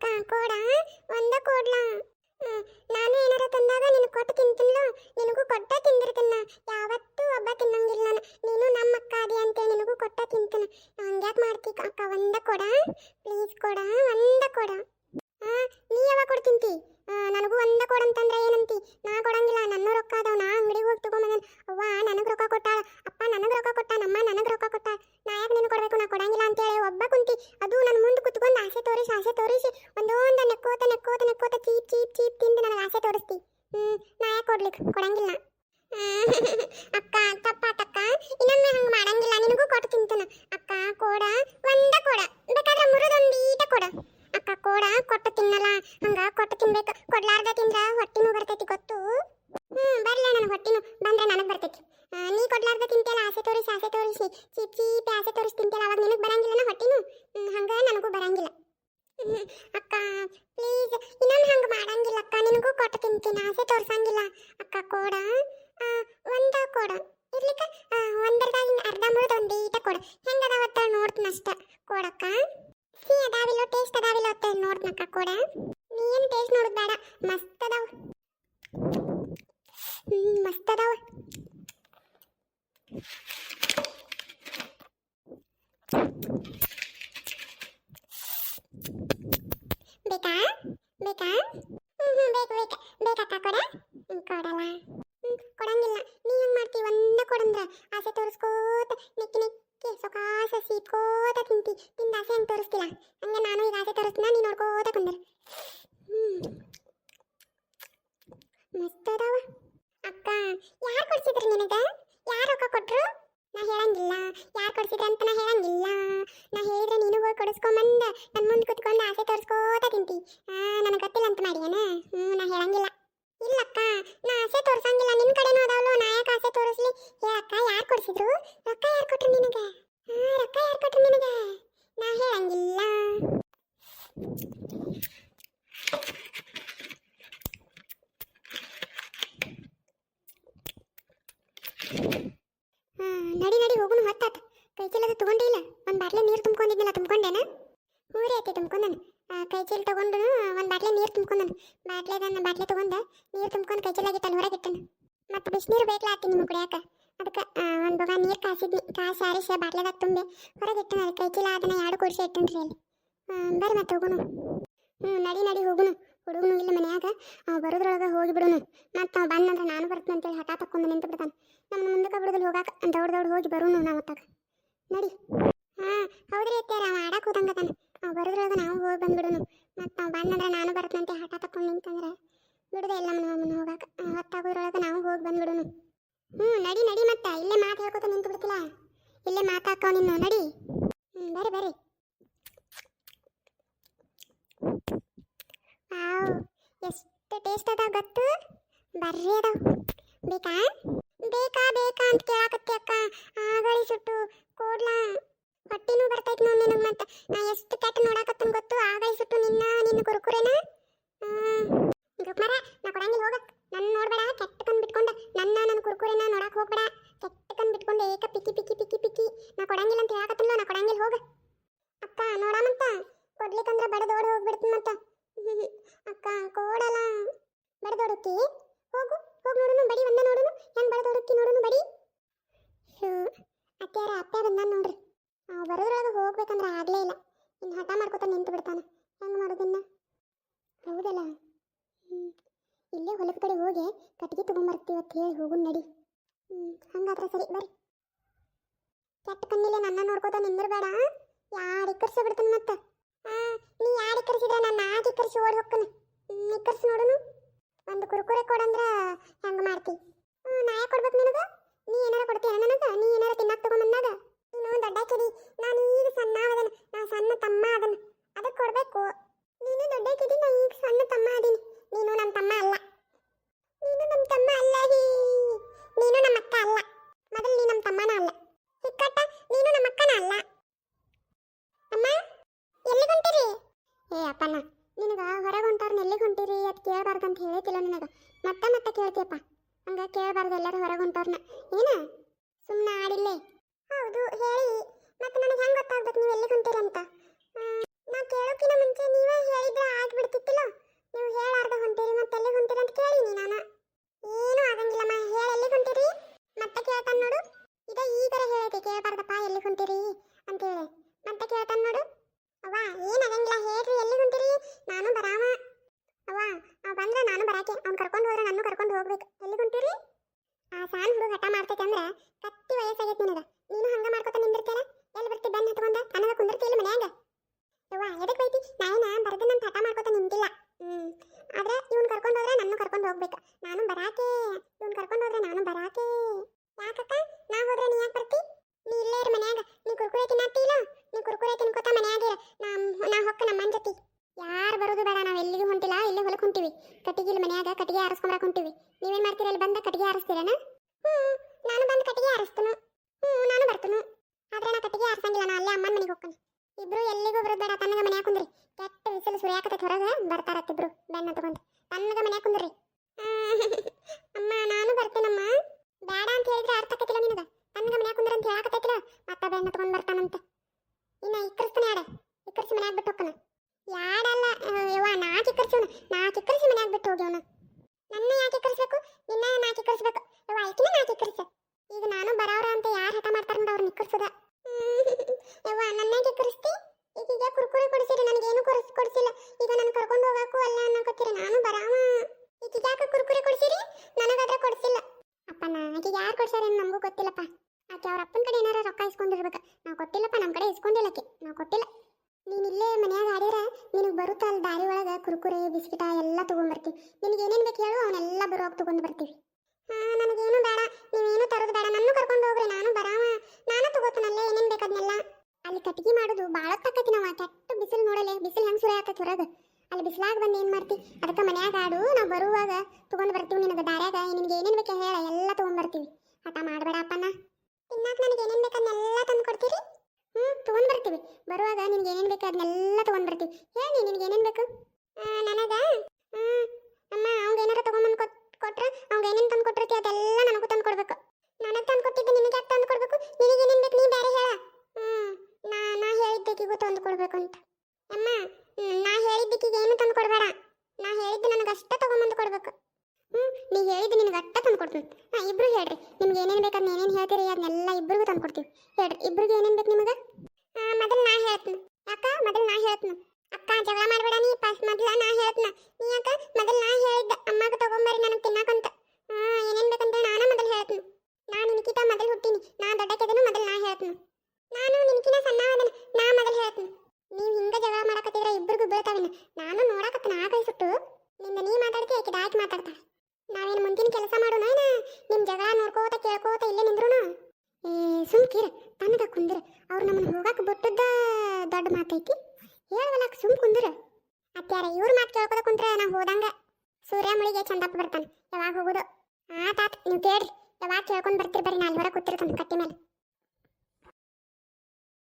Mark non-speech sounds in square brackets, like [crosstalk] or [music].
ಅಕ್ಕ ಕೊಡ. ಒಂದ ಕೊಡ್ಲ. ನಾನು ಏನಾರ ತಂದಾಗ ನಿನ್ ಕೊಟ್ಟು ತಿಂತಿಲ್ಲ ನಿನಗೂ ಕೊಟ್ಟ ತಿನ್ನ ಯಾವತ್ತೂ ಒಬ್ಬ ತಿನ್ನಂಗಿಲ್ಲ ನಾನು. ನೀನು ನಮ್ಮ ಅಕ್ಕ ಅದಿ ಅಂತ ನಿನಗೂ ಕೊಟ್ಟ ತಿಂತೀನಿ. ಹಂಗ್ಯಾಕೆ ಮಾಡ್ತಿ ಅಕ್ಕ? ಒಂದ ಕೊಡ. ಪ್ಲೀಸ್ ಕೊಡ. ಒಂದ ಕೊಡ. ಆ, ನೀ ಯಾವಾಗ ಕೊಡ್ ತಿಂತಿ ಆ, ನನಗೂ ಒಂದ ಕೊಡ ಅಂತಂದ್ರೆ ಏನಂತಿ? ನಾ ಕೊಡಂಗಿಲ್ಲ, ನನ್ನ ರೊಕ್ಕ ಅದಾವ, ನಾ ಅಂಗಡಿಗೆ ಹೋಗಿ ತಗೊಂಬಂದನ್. ಅವ್ವ, ನನಗೆ ರೊಕ್ಕ ಕೊಟ್ಟಾಳ. ಅಪ್ಪ, ನನಗೆ ರೊಕ್ಕ ಕೊಟ್ಟ, ನಮ್ಮ ನನಗೆ ರೊಕ್ಕ ಕೊಟ್ಟ ನಾ ಯಾಕೆ ನಿನಗೆ ಕೊಡಬೇಕು? ನಾ ಕೊಡಂಗಿಲ್ಲ ಅಂತೇಳಿ ಒಬ್ಬ ಕುಂತಿ, ಅದು ನನ್ನ ಮುಂದೆ ಕುತ್ಕೊಂಡು ಆಸೆ ತೋರಿಸಿ ಆಸೆ ತೋರಿಸಿ ಒಂದೊಂದು ನೆಕ್ಕೋತ ನೆಕ್ಕೋತ ನೆಕ್ಕೋತ ಚೀಪ್ ಚೀಪ್ ಚೀಪ್ ತಿಂದು ನನಗೆ ಆಸೆ ತೋರಿಸ್ತಿ. ಹ್ಮ್, ನಾ ಯಾಕೆ ಕೊಡ್ಲಿಕ್ಕೆ ಕೊಡಂಗಿಲ್ಲ. [laughs] ಅಕ್ಕ ತಪ್ಪಾತಕ್ಕ ಇನ್ನೊಮ್ಮೆ ಹಂಗೆ ಮಾಡಂಗಿಲ್ಲ, ನಿನಗೂ ಕೊಟ್ಟು ತಿಂತಾನ ಅಕ್ಕ, ಕೊಡ, ಒಂದ ಕೊಡ. ಬೇಕಾದ್ರೆ ಮುರಿದೊಂದು ಈಟ ಕೊಡ. ಅಕ್ಕ ಕೋಡ ಕೊಟ್ಟು ತಿನ್ನಲ್ಲ. ಹಂಗ ಕೊಟ್ಟು ತಿನ್ಬೇಕು. ಕೊಡ್ಲಾರ್ದ ತಿಂದ್ರ ಹೊಟ್ಟಿನೂ ಬರ್ತೈತಿ ಗೊತ್ತು? ಹ್ಮ್, ಬರ್ಲ ನನಗೆ ಹೊಟ್ಟಿನೂ ಬಂದ್ರೆ ನನಗೆ ಬರ್ತೈತಿ. ನೀ ಕೊಡ್ಲಾರ್ದ ತಿಂತಲ್ಲ ಆಸೆ ತೋರಿಸಿ ಆಸೆ ತೋರಿಸಿ. ಚೀಪ್ ಚೀಪ್ ಆಸೆ ತೋರಿಸಿ ತಿಂತಲ್ಲ ಅವಾಗ ನಿನಗ್ ಬರಂಗಿಲ್ಲ ಹೊಟ್ಟಿನೂ? ಹಂಗ ನನಗೂ ಬರಂಗಿಲ್ಲ. [laughs] ಅಕ್ಕ ಪ್ಲೀಸ್ ಇನ್ನೊಂದು ಹಂಗೆ ಮಾಡಂಗಿಲ್ಲ ಅಕ್ಕ. ನಿನಗೂ ಕೊಟ್ಟು ತಿಂತೀನಿ, ಆಸೆ ತೋರ್ಸಂಗಿಲ್ಲ. ಅಕ್ಕ, ಕೊಡ. ಒಂದ ಕೊಡ. ಇರ್ಲಿಕ್ಕ? ಒಂದರದಾಗ ಅರ್ಧ ಮುರಿದ ಒಂದು ಈಟ ಕೊಡ. ಹೆಂಗದಾವತ್ತ ನೋಡ್ತೀನಿ ಅಷ್ಟ. ಕೊಡಕ್ಕ? ಸಿ ಅದಾವಿಲ್ಲೋ ಟೇಸ್ಟ್ ಅದಾವಿಲ್ಲೋ ಅಂತ ನೋಡ್ನಕ್ಕ ಕೊಡ ನೀ ಏನು ಟೇಸ್ಟ್ ನೋಡೋದು ಬೇಡ ಮಸ್ತ್ ಅದಾವ ಹ್ಮ್ ಮಸ್ತ್ ಅದಾವ ಬೇಕಾ ಬೇಕಾ ಹ್ಮ್ ಹ್ಮ್ ಬೇಕು ಬೇಕು ಬೇಕಕ್ಕ ಕೊಡ ಹ್ಮ್, ಕೊಡಲ್ಲ ಹ್ಮ್ ಕೊಡಂಗಿಲ್ಲ ನೀ ಹೆಂಗ್ ಮಾಡ್ತಿ ಒಂದ ಕೊಡಂದ್ರ. ಆಸೆ ತೋರಿಸ್ಕೋತ, ನೆಕ್ಕಿ ನೆಕ್ಕಿ, ಸೊಕಾಸ ಸೀಪ್ಕೋತ ತಿಂತಿ ತಿಂದ ಆಸೆ ಹಂಗೆ ತೋರಿಸ್ತಿಲ್ಲ. ಹಂಗೆ ನಾನು ಈಗ ಆಸೆ ತೋರಿಸ್ತೀನ ನೀ ನೋಡ್ಕೋತ ಕುಂದ್ರ. ಹ್ಞೂ ಮಸ್ತ್ ಅದಾವ ಅಕ್ಕ ಯಾರು ಕೊಡ್ಸಿದ್ರಿ ನಿನಗ ಯಾರು ರೊಕ್ಕ ಕೊಟ್ರು ನಾ ಹೇಳಂಗಿಲ್ಲ ಯಾರು ಕೊಡ್ಸಿದ್ರ ಅಂತ ನಾ ಹೇಳಂಗಿಲ್ಲ ನಾ ಹೇಳಿದ್ರೆ ನೀನು ಹೋಗಿ ಕೊಡಿಸ್ಕೊಂಬಂದ ನನ್ನ ಮುಂದೆ ಕುತ್ಕೊಂಡು ಆಸೆ ತೋರಿಸ್ಕೋತ ತಿಂತಿ ಆ ನನಗೆ ಗೊತ್ತಿಲ್ಲ ಅಂತ ಮಾಡಿ ಏನ ಹ್ಞೂ ನಾ ಹೇಳಂಗಿಲ್ಲ ಇಲ್ಲಕ್ಕ ನಾ ಆಸೆ ತೋರ್ಸಂಗಿಲ್ಲ ನಿನ್ ಕಡೆನೂ ಅದಾವಲ್ಲ ನಾ ಯಾಕೆ ಆಸೆ ತೋರಿಸ್ಲಿ ಹೇಳಕ್ಕ ಯಾರು ಕೊಡ್ಸಿದ್ರು ರೊಕ್ಕ ಯಾರು ಕೊಟ್ರು ನಿನಗೆ? ಹಾ, ರೊಕ್ಕ ಯಾರು ಕೊಟ್ರು ನಿನಗೆ? ನಾ ಹೇಳಂಗಿಲ್ಲ. ನಡಿ ನಡಿ, ಹೋಗುನು ಹೊತ್ತಾತ. ಕೈ ಚೀಲದ ತಗೊಂಡೇ ಇಲ್ಲ. ಒಂದು ಬಾಟ್ಲೆ ನೀರು ತುಂಬ್ಕೊಂಡಿದ್ನಲ್ಲ, ತುಂಬ್ಕೊಂಡೇನ? ಊರೇ ಐತಿ, ತುಂಬ್ಕೊಂಡನು. ಕೈ ಚೀಲ ತಗೊಂಡು ಒಂದು ಬಾಟ್ಲೆ ನೀರು ತುಂಬ್ಕೊಂಡನು. ಬಾಟ್ಲೆದನ್ನ ಬಾಟ್ಲೆ ತಗೊಂಡ ನೀರು ತುಂಬ್ಕೊಂಡು ಕೈ ಚೀಲಾಗಿತ್ತು ಅಲ್ಲಿ ಹೊರಗೆ ಇಟ್ಟನು ಮತ್ತು ಬಿಸಿನೀರು ಬೇಕಲ್ಲ ಆತಿ ನಿಮ್ಮ ಕುಡಿಯಾಕ. ಅದಕ್ಕೆ ಬಗ ನೀರು ಕಾಸಿದ್ನಿ ಕಾಸಿ ಆರಿಸಿ ಬಾಟ್ಲದಾಗ ತುಂಬಿ ಹೊರಗೆ ಇಟ್ಟನು ಅದು ಕೈ ಚೀಲ ಅದನ್ನ ಎರಡು ಕೂಡಿಸಿ ಇಟ್ಟನ್ರಿ ಅಲ್ಲಿ. ಬರ್ರಿ ಮತ್ತೆ ಹೋಗುನು. ಹ್ಞೂ ನಡಿ ನಡಿ ಹೋಗುನು. ಹುಡುಗನು ಇಲ್ಲ ಮನ್ಯಾಗ, ಅವ ಬರೋದ್ರೊಳಗೆ ಹೋಗಿ ಬಿಡುನು. ಮತ್ತೆ ಅವ ಬಂದಂದ್ರೆ ನಾನು ಬರ್ತೀನಿ ಅಂತೇಳಿ ಹಠ ತಕ್ಕೊಂಡು ನಿಂತು ಬಿಡ್ತಾನೆ. ನಮ್ಮ ಮುಂದಕ್ಕೆ ಬಿಡೋದಿಲ್ಲ, ಹೋಗಾಕ ದೌಡ್ ದೌಡ್ ಹೋಗಿ ಬರೋನು ನಾವು ಅತ್ತಾಗ. ನಡಿ. ಹಾಂ, ಹೌದ್ರಿ ಅತ್ಯಾರ ಅವ ಆಡಕ್ಕೆ ಹೋದಂಗತಾನೆ ಅವ ಬರೋದ್ರೊಳಗೆ ನಾವು ಹೋಗಿ ಬಂದ್ಬಿಡುನು ಮತ್ತೆ ಅವ ಬಂದಂದ್ರೆ ನಾನು ಬರ್ತೀನಂತೆ ಹಠ ತಕ್ಕೊಂಡು ನಿಂತಂದ್ರೆ ಬಿಡದೆ ಇಲ್ಲ ಮನ ಹೋಗಾಕ. ಹೊತ್ತಾಗೋದ್ರೊಳಗೆ ನಾವು ಹೋಗಿ ಬಂದ್ಬಿಡುನು ಹ್ಞೂ, ನಡಿ ನಡಿ ಮತ್ತೆ. ಇಲ್ಲೇ ಮಾತು ಹೇಳ್ಕೊತ ನಿಂತು ಬಿಡ್ತಿಲ್ಲ ಇಲ್ಲೇ ಮಾತಾಡ್ಕೊ ನಿನ್ನು ನಡಿ. ಹ್ಞೂ ಬರ್ರಿ ಬರ್ರಿ ವಾವ್, ಎಷ್ಟು ಟೇಸ್ಟ್ ಅದಾವ ಗೊತ್ತು? ಬರ್ರಿ ಅದಾವ. ಬೇಕಾ? ಬೇಕಾ ಬೇಕಾ ಅಂತ ಕೇಳಾಕತ್ತಿ ಅಕ್ಕ. ಆಗಳಿ ಸುಟ್ಟು, ಕೂಡ್ಲಾ. ಹೊಟ್ಟಿನೂ ಬರ್ತೈತಿ ನೋಡಿ ನಿನಗೆ ಮತ್ತೆ. ನಾ ಎಷ್ಟು ಕೆಟ್ಟ ನೋಡಾಕತ್ತನ್ ಗೊತ್ತು? ಆಗಳಿ ಸುಟ್ಟು ನಿನ್ನ ನಿನ್ನ ಕುರುಕುರೆನ? ಹೋಗ. ಅಕ್ಕ, ನೋಡಮಂತ. ಕೊಡ್ಲಿಕ್ಕಂದ್ರ ಬಡದೋಡ್ ಹೋಗ್ಬಿಡ್ತೀನಿ ಮತ್ತ. ಅಕ್ಕ, ಕೊಡಲ್ಲ. ಬಡದೋಡಕ್ಕಿ ಹೋಗು, ಹೋಗಿ ನೋಡುನು, ಬಡಿ ಒಂದ ನೋಡುನು. ಹೆಂಗ್ ಬಡದೋಡಕ್ಕಿ ನೋಡುನು, ಬಡಿ. ಅತ್ತೆಯಾರ ಅತ್ತೆ ಬಂದಾನ ನೋಡ್ರಿ. ಅವ ಬರೋದ್ರೊಳಗೆ ಹೋಗ್ಬೇಕಂದ್ರೆ ಆಗ್ಲೇ ಇಲ್ಲ. ಇನ್ನು ಹಠ ಮಾಡ್ಕೊತ ನಿಂತು ಬಿಡ್ತಾನೆ. ಹೆಂಗ್ ಮಾಡೋದಿನ್ನ ಹೌದಲ್ಲ? ಇಲ್ಲೇ ಹೊಲದ ಕಡೆ ಹೋಗಿ ಕಟ್ಟಿಗೆ ತಗೊಂಬರ್ತೀವಿ ಅಂತ ಹೇಳಿ ಹೋಗು ನಡಿ. ಹ್ಞೂ ಹಂಗಾದ್ರೆ ಸರಿ, ಬರ್ರಿ. ಕೆಟ್ಟ ಕಣ್ಣಿಲೆ ನನ್ನ ನೋಡ್ಕೋತ ನಿಂದಿರ್ಬೇಡ ಯಾರು ಇಕ್ಕರ್ಸಿ ಬಿಡ್ತಾನೆ ಮತ್ತೆ. ನೀ ಯಾರು ಇಕ್ಕರ್ಸಿದ್ರೆ ನಾನು ನಾಲ್ಕು ಇಕ್ಕರ್ಸಿ ಓಡಿ ಹೋಗ್ತಾನೆ. ಇಕ್ಕರ್ಸಿ ನೋಡುನು? ಒಂದು ಕುರುಕುರೆ ಕೊಡಂದ್ರೆ ಹೆಂಗ್ ಮಾಡ್ತಿ? ನಾ ಕೊಡ್ಬೇಕು ನಿನಗೆ? ನೀ ಏನಾರ ಕೊಡ್ತೀಯ ನನಗೆ ನೀ ಏನಾರ ತಿನ್ನಕ್ಕೆ ತಗೊಂಬಂದಾಗ ನೀನು ದೊಡ್ಡ ಕಿರಿ ನಾನು ಈಗ ಸಣ್ಣ ಅದನ ನಾ ಸಣ್ಣ ತಮ್ಮ ಅದನ ಅದಕ್ಕೆ ಕೊಡ್ಬೇಕು. ನೀನು ದೊಡ್ಡ ಕಿಡಿ ನಾ ಈಗ ಸಣ್ಣ ತಮ್ಮ ಅದೀನಿ. ನೀನು ನಮ್ಮ ತಮ್ಮ ಅಲ್ಲ. ನೀನು ನಮ್ಮ ತಮ್ಮ ಅಲ್ಲ ನೀನು ನಮ್ಮ ಅಕ್ಕ ಅಲ್ಲ. ಮೊದಲು ನೀ ನಮ್ಮ ತಮ್ಮನ ಅಲ್ಲ. ಹಿಕ್ಕಟ್ಟ ನೀನು ನಮ್ಮ ಅಕ್ಕನ ಅಲ್ಲ. ಅಮ್ಮ, ಎಲ್ಲಿಗೆ ಹೊಂಟಿರಿ? ಏ ಅಪ್ಪನ ನಿನಗ ಹೊರಗೆ ಹೊಂಟವ್ರನ್ನ ಎಲ್ಲಿಗೆ ಹೊಂಟಿರಿ? ಅದು ಕೇಳಬಾರ್ದು ಅಂತ ಹೇಳ್ತಿಲ್ಲ ನಿನಗ. ಮತ್ತೆ ಮತ್ತೆ ಕೇಳ್ತೀಯಪ್ಪ. ಹಂಗ ಕೇಳಬಾರ್ದು ಎಲ್ಲರೂ ಹೊರಗೆ ಹೊಂಟವ್ರನ್ನ ಏನ? ಸುಮ್ಮನೆ ಆಡಿಲ್ಲೇ? ಹೌದು, ಹೇಳಿ. ಮತ್ತೆ ನನಗೆ ಹೆಂಗೆ ಗೊತ್ತಾಗ್ಬೇಕು ನೀವು ಎಲ್ಲಿಗೆ ಅಂತ? ನಾ ಕೇಳೋಕಿನ ಮುಂಚೆ ನೀವೇ ಹೇಳಿದ್ರೆ ಹೋಗ್ಬೇಕು. ಎಲ್ಲಿ ಹೊಂಟಿರಿ ಆ ಸಾನ್ ಹುಡುಗ ಹಠ ಮಾಡ್ತೈತೆ ಅಂದ್ರೆ ಕತ್ತಿ ವಯಸ್ಸಾಗೈತಿ ನಿನಗ. ನೀನು ಹಂಗ ಮಾಡ್ಕೊತ ನಿಂದಿರ್ತೀಯಲ್ಲ? ಎಲ್ಲಿ ಬರ್ತಿ ಬೆನ್ನ ಹತ್ಕೊಂಡ? ನನಗ ಕುಂದಿರ್ತಿಲ್ಲ ಮನ್ಯಾಗ? ಯವ್ವ, ಎದಕ್ ಬೈತಿ? ನಾನೇನ ಬರ್ದನಂತ ಹಠ ಮಾಡ್ಕೊತ ನಿಂತಿಲ್ಲ. ಹ್ಮ್ ಆದ್ರೆ ಇವ್ನ್ ಕರ್ಕೊಂಡು ಹೋದ್ರೆ ನನ್ನ ಕರ್ಕೊಂಡು ಹೋಗ್ಬೇಕು ನಾನು ಬರಾಕೆ ಇವ್ನ್ ಕರ್ಕೊಂಡು ಹೋದ್ರೆ ನಾನು ಬರಾಕೆ ಯಾಕಕ್ಕ ನಾ ಹೋದ್ರೆ ನೀ ಯಾಕೆ ಬರ್ತಿ ನೀ ಇಲ್ಲೇ ಇರು ಮನ್ಯಾಗ ನೀ ಕುರ್ಕುರೆ ತಿನ್ನತ್ತಿಲ್ಲ ನೀ ಕುರ್ಕುರೆ ತಿನ್ಕೋತ ಮನ್ಯಾಗ ಇರು. ನಾ ನಾ ಹೊಕ್ಕ ನಮ್ಮ ಜೊತೆ ಯಾರು ಬರೋದು ಬೇಡ ನಾವು ಎಲ್ಲಿಗೂ ಹೊಂಟಿಲ್ಲ ಇಲ್ಲೇ ಹೊಲಕ್ಕೆ ಹೊಂಟಿವಿ ಕಟ್ಟಿಗೆ ಇಲ್ಲಿ ಮನ್ಯಾಗ ಕಟ್ಟಿಗೆ ಆರಿಸ್ಕೊಂಬರಕ್ ಹೊಂಟಿವಿ. ನೀವೇನ್ ಮಾಡ್ತೀರ? ಇಲ್ಲಿ ಬಂದ ಕಟ್ಟಿಗೆ ಆರಿಸ್ತೀರನ? ಹ್ಞೂ ನಾನು ಬಂದು ಕಟ್ಟಿಗೆ ಆರಿಸ್ತನು. ಹ್ಞೂ ನಾನು ಬರ್ತನು. ಆದ್ರೆ ನಾ ಕಟ್ಟಿಗೆ ಆರಿಸಂಗಿಲ್ಲ. ನಾ ಅಲ್ಲೇ ಅಮ್ಮನ ಮನೆಗೆ ಹೋಗ್ತಾನೆ. ಇಬ್ರು ಎಲ್ಲಿಗೂ ಬರೋದು ತನ್ನಗ ಮನ್ಯಾಗ ಕುಂದ್ರಿ. ಕೆಟ್ಟ ಬಿಸಿಲು ಸುರಿಯಾಕತೈತೆ ಹೊರಗೆ. ಬರ್ತಾರತ್ತಿಬ್ರು ಬೆನ್ನ ತಗೊಂಡು. ತನ್ನಗ ಮನ್ಯಾಗ ಕುಂದ್ರಿ ಅಮ್ಮ ನಾನು ಬರ್ತೀನಮ್ಮ ಬೇಡ ಅಂತ ಹೇಳಿದ್ರೆ ಅರ್ಥ ಆಕತಿಲ್ಲ ನಿನಗ ತನ್ನಗ ಮನ್ಯಾಗ ಕುಂದ್ರ ಅಂತ ಹೇಳಾಕತೈತಿಲ್ಲ ಮತ್ತ ಬೆನ್ನ ತಗೊಂಡ್ ಬರ್ತಾನಂತ ಇನ್ನ ಇಕ್ಕರಿಸ್ತಾನೆ ಯಾಡ ಇಕ್ಕರಿಸಿ ಮನ್ಯಾಗ ಬಿಟ್ಟು ಹೋಗ್ತಾನ ಯಾಡಲ್ಲ ಯವ್ವ ನಾ ಚಿಕ್ಕರ್ಸೋಣ ನಾ ಚಿಕ್ಕರಿಸಿ ಮನ್ಯಾಗ ಬಿಟ್ಟು ಹೋಗ್ಯವನ ನನ್ನ ಯಾಕೆ ಇಕ್ಕರಿಸ್ಬೇಕು ನಿನ್ನ ನಾ ಚಿಕ್ಕರಿಸ್ಬೇಕು ಯವ್ವ ಆಯ್ಕಿನ ನಾ ಚಿಕ್ಕರಿಸ ಈಗ ನಾನು ಬರೋರ ಅಂತ ಯಾರು ಹಠ ಮಾಡ್ತಾರಂತ ಅವ್ರು ನಿಕ್ಕರ್ಸದ ಯವ್ವ ನನ್ನ ಚಿಕ್ಕರಿಸ್ತಿ ಈಗ ಈಗ ಕುರ್ಕುರಿ ಕೊಡಿಸಿರಿ ನನಗೇನು ಕೊಡಿಸ್ ಕೊಡಿಸಿಲ್ಲ ಈಗ ನಾನು ಕರ್ಕೊಂಡು ಹೋಗಕ್ಕೂ ಅಲ್ಲ ಅನ್ನಕತ್ತೀರಿ ನಾನು ಬರಾಮ ಈಗ ಯಾಕೆ ಕುರ್ಕುರಿ ಕೊಡಿಸಿರಿ ನನಗಾದ್ರೆ ಕೊಡಿಸಿಲ್ಲ ನನಗೆ ಯಾರು ಕೊಡ್ಸಾರ ನಮಗೂ ಗೊತ್ತಿಲ್ಲಪ್ಪ. ಆಕೆ ಅವ್ರ ಅಪ್ಪನ ಕಡೆ ಏನಾರ ರೊಕ್ಕ ಇಸ್ಕೊಂಡಿರ್ಬೇಕು. ನಾವು ಕೊಟ್ಟಿಲ್ಲಪ್ಪ ನಮ್ಮ ಕಡೆ ಇಸ್ಕೊಂಡಿಲ್ಲ ಆಕೆ. ನಾವು ಕೊಟ್ಟಿಲ್ಲ. ನೀನು ಇಲ್ಲೇ ಮನ್ಯಾಗ ಆಡಿರ ನಿನಗೆ ಬರುತ್ತಾ ಅಲ್ಲಿ ದಾರಿ ಒಳಗೆ ಕುರ್ಕುರೆ, ಬಿಸ್ಕಿಟ ಎಲ್ಲ ತೊಗೊಂಡ್ಬರ್ತೀವಿ ನಿನಗೆ ಏನೇನು ಬೇಕು ಹೇಳು ಅವನ್ನೆಲ್ಲ ಬರುವಾಗ ತೊಗೊಂಡು ಬರ್ತೀವಿ. ಹಾಂ, ನನಗೇನು ಬೇಡ ನೀವೇನು ತರೋದು ಬೇಡ ನನ್ನ ಕರ್ಕೊಂಡು ಹೋಗ್ರಿ ನಾನು ಬರಾಮ ನಾನು ತಗೋತಾನಲ್ಲೇ ಏನೇನು ಬೇಕದ್ನೆಲ್ಲ ಅಲ್ಲಿ ಕಟ್ಟಿಗೆ ಮಾಡೋದು ಭಾಳ ತಕ್ಕತಿ ನಾವು ಕೆಟ್ಟ ಬಿಸಿಲು ನೋಡಲೆ ಬಿಸಿಲು ಹೆಂಗೆ ಸುರಿ ಆಕತಿ ಹೊರಗೆ ಅಲ್ಲಿ ಬಿಸಿಲಾಗ ಬಂದು ಏನು ಮಾಡ್ತಿ ಅದಕ್ಕೆ ಮನ್ಯಾಗ ಆಡು ನಾವು ಬರುವಾಗ ತೊಗೊಂಡು ಬರ್ತೀವಿ ನಿನಗೆ ದಾರ್ಯಾಗ ನಿನಗೆ ಏನೇನು ಬೇಕು ಹೇಳ ಎಲ್ಲ ತೊಗೊಂಬರ್ತೀವಿ ಹಠ ಮಾಡಬೇಡ ಅಪ್ಪನ ತಿನ್ನಾಕ ನನಗೆ ಏನೇನು ಬೇಕು ಅದನ್ನೆಲ್ಲ ತಂದು ಕೊಡ್ತೀರಿ ಹ್ಞೂ ತೊಗೊಂಡು ಬರ್ತೀವಿ ಬರುವಾಗ ನಿನಗೆ ಏನೇನು ಬೇಕು ಅದನ್ನೆಲ್ಲ ತೊಗೊಂಡು ಬರ್ತೀವಿ ಹೇಳಿ, ನಿನಗೆ ಏನೇನು ಬೇಕು? ನನಗ? ಅಮ್ಮ, ಅವ್ಗೆ ಏನಾರ ತೊಗೊಂಬಂದು ಕೊಟ್, ಕೊಟ್ರೆ, ಅವ್ಗೆ ಏನೇನು ತಂದು ಕೊಟ್ಟಿರ್ತಿ ಅದೆಲ್ಲ ನನಗೂ ತಂದು ಕೊಡ್ಬೇಕು. ನನಗೆ ತಂದು ಕೊಟ್ಟಿದ್ದು ನಿನಗೆ ಯಾಕೆ ತಂದು ಕೊಡ್ಬೇಕು? ನಿನಗೆ ಏನೇನು ಬೇಕು ನೀ ಬೇರೆ ಹೇಳ. ನಾ ನಾ ಹೇಳಿದ್ದಕ್ಕಿಗೂ ತಂದು ಕೊಡ್ಬೇಕು ಅಂತ. ಅಮ್ಮ ನಾ ಹೇಳಿದ್ದಕ್ಕಿಗೆ ಏನು ತಂದು ಕೊಡಬೇಡ. ನಾ ಹೇಳಿದ್ದು ನನಗೆ ಅಷ್ಟೇ ತೊಗೊಂಬಂದು ಕೊಡ್ಬೇಕು. ಹ್ಞೂ ನೀ ಹೇಳಿದ್ದು ನಿನಗೆ ಅಟ್ಟ ತಂದು ಕೊಡ್ತೀನಿ. ಹಾಂ, ಇಬ್ರು ಹೇಳ್ರಿ. ನಿಮ್ಗೆ ಏನೇನು ಬೇಕು ಅದನ್ನ ಏನೇನು ಹೇಳ್ತೀರಿ ಅದನ್ನೆಲ್ಲ ಇಬ್ರಿಗೂ ತಂದು ಕೊಡ್ತೀವಿ. ಹೇಳ್ರಿ, ಇಬ್ರಿಗೆ ಏನೇನು ಬೇಕು ನಿಮಗೆ? ಮೊದಲು ನಾ ಹೇಳ್ತೀನಿ. ಅಕ್ಕ ಮೊದಲು ನಾ ಹೇಳ್ತೀನಿ. ಅಕ್ಕ, ಜಗಳ ಮಾಡಬೇಡ ನೀ ಮೊದಲ ನಾ ಹೇಳ್ತೀನಿ. ನೀ ಅಕ್ಕ ಮೊದಲು ನಾ ಹೇಳಿದ್ದೆ. ಅಮ್ಮಗೆ ತಗೊಂಬರಿ ನನಗೆ ತಿನ್ನಕಂತ. ಏನೇನು ಬೇಕಂತ ನಾನು ಮೊದಲು ಹೇಳ್ತೀನಿ. ನಾನು ನಿನಕಿತ ಮೊದಲು ಹುಟ್ಟೀನಿ. ನಾ ದೊಡ್ಡಕ್ಕಿದನು ಮೊದಲು ನಾ ಹೇಳ್ತೀನಿ. ನಾನು ನಿನಕಿನ ಸಣ್ಣವದನ, ನಾ ಮೊದಲು ಹೇಳ್ತೀನಿ. ನೀವು ಹಿಂಗೆ ಜಗಳ ಮಾಡಕತ್ತಿದ್ರೆ ಇಬ್ಬರಿಗೂ ಬೀಳ್ತಾವಿನ? ನಾನು ನೋಡಕತ್ತನ ನಾ ಸುಟ್ಟು. ನಿಂದ ನೀ ಮಾತಾಡ್ತಿ ಆಕೆ ಆಯ್ತು ಮಾತಾಡ್ತಾಳೆ ನಾವೇನು ಮುಂದಿನ ಕೆಲಸ ಮಾಡೋಣ ಏನ ನಿಮ್ಮ ಜಗಳ ನೋಡ್ಕೋತ ಕೇಳ್ಕೋತ ಇಲ್ಲೇ ನಿಂದ್ರುನು ಏ ಸುಮ್ಕಿರ ತನ್ನದ ಕುಂದ್ರ ಅವ್ರು ನಮ್ಮನ್ನ ಹೋಗಕ್ಕೆ ಬಿಟ್ಟದ್ದ ದೊಡ್ಡ ಮಾತೈತಿ. ಹೇಳವಲ್ಲಕ್ಕೆ ಸುಮ್ ಕುಂದ್ರ. ಅತ್ಯಾರ ಇವ್ರ ಮಾತು ಕೇಳ್ಕೊದ ಕುಂತ್ರ ನಾ ಹೋದಂಗ. ಸೂರ್ಯ ಮುಳಿಗೆ ಚಂದಪ್ಪ ಬರ್ತಾನೆ. ಯಾವಾಗ ಹೋಗೋದು? ಆತಾತ್ ನೀವು ಕೇಳ್ರಿ. ಯಾವಾಗ ಕೇಳ್ಕೊಂಡು ಬರ್ತೀರಿ ಬರ್ರಿ, ನಾ ಅಲ್ಲಿ ಹೊರ ಕೂತಿರ್ತಾನೆ ಕಟ್ಟಿ ಮೇಲೆ.